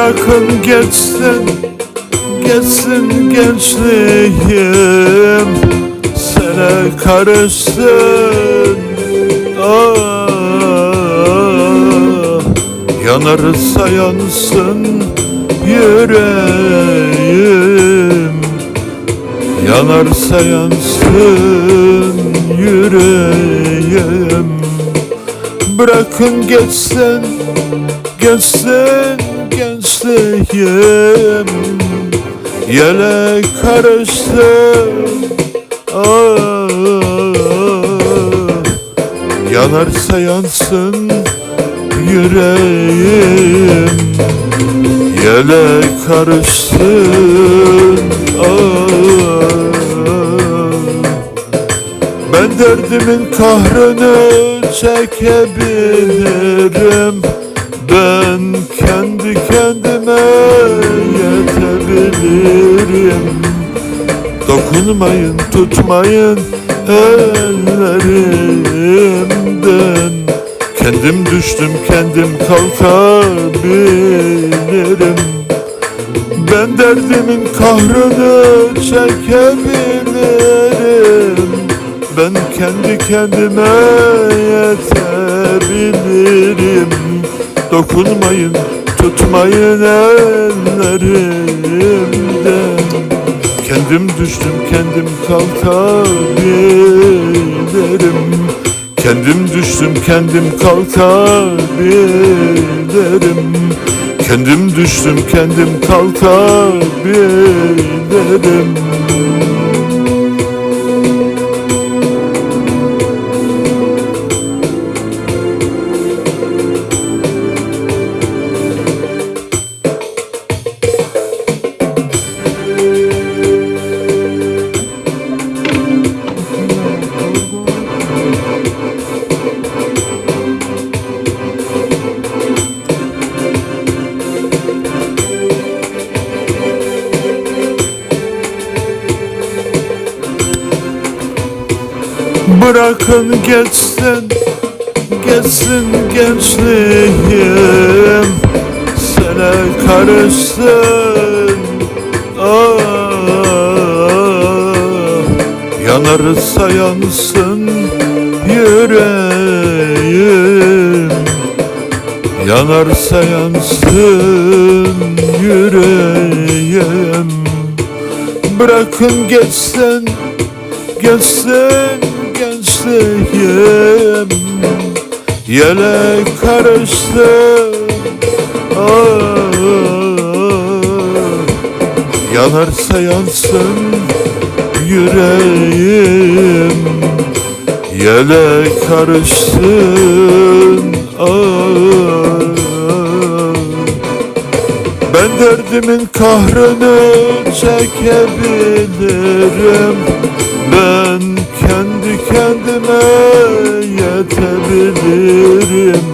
Bırakın geçsin, geçsin gençliğim. Sene karışsın ah, Yanarsa yansın yüreğim. Yanarsa yansın yüreğim. Bırakın geçsin, geçsin gençliğim Yele karıştı ah, Yanarsa yansın yüreğim Yele karışsın ah. Ben derdimin kahrını çekebilirim Ben kendi kendime yetebilirim. Dokunmayın, tutmayın ellerimden. Kendim düştüm, kendim kalkabilirim. Ben derdimin kahrını çekebilirim. Ben kendi kendime yetebilirim Dokunmayın, tutmayın ellerimden Kendim düştüm, kendim kalkabilirim. Kendim düştüm, kendim kalkabilirim. Kendim düştüm, kendim kalkabilirim Bırakın geçsin, geçsin gençliğim. Sene karışsın. Ah, Yanarsa yansın yüreğim. Yanarsa yansın yüreğim. Bırakın geçsin Geçsin gençliğim Yele karıştı. Ah, Yanarsa yansın yüreğim. Yele karışsın. Ah, ben derdimin kahrını çekebilirim. Ben kendi kendime yetebilirim.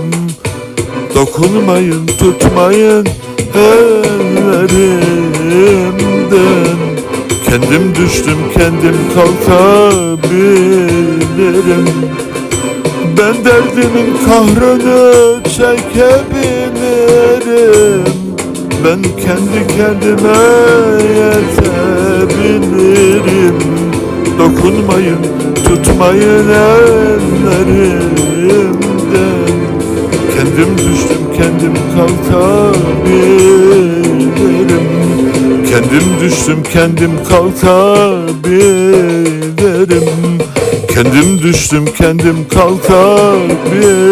Dokunmayın tutmayın ellerimden. Kendim düştüm kendim kalkabilirim. Ben derdimin kahrını çekebilirim. Ben kendi kendime yetebilirim Dokunmayın, tutmayın ellerimden Kendim düştüm, kendim kalkabilirim. Kendim düştüm, kendim kalkabilirim. Kendim düştüm, kendim kalkabilirim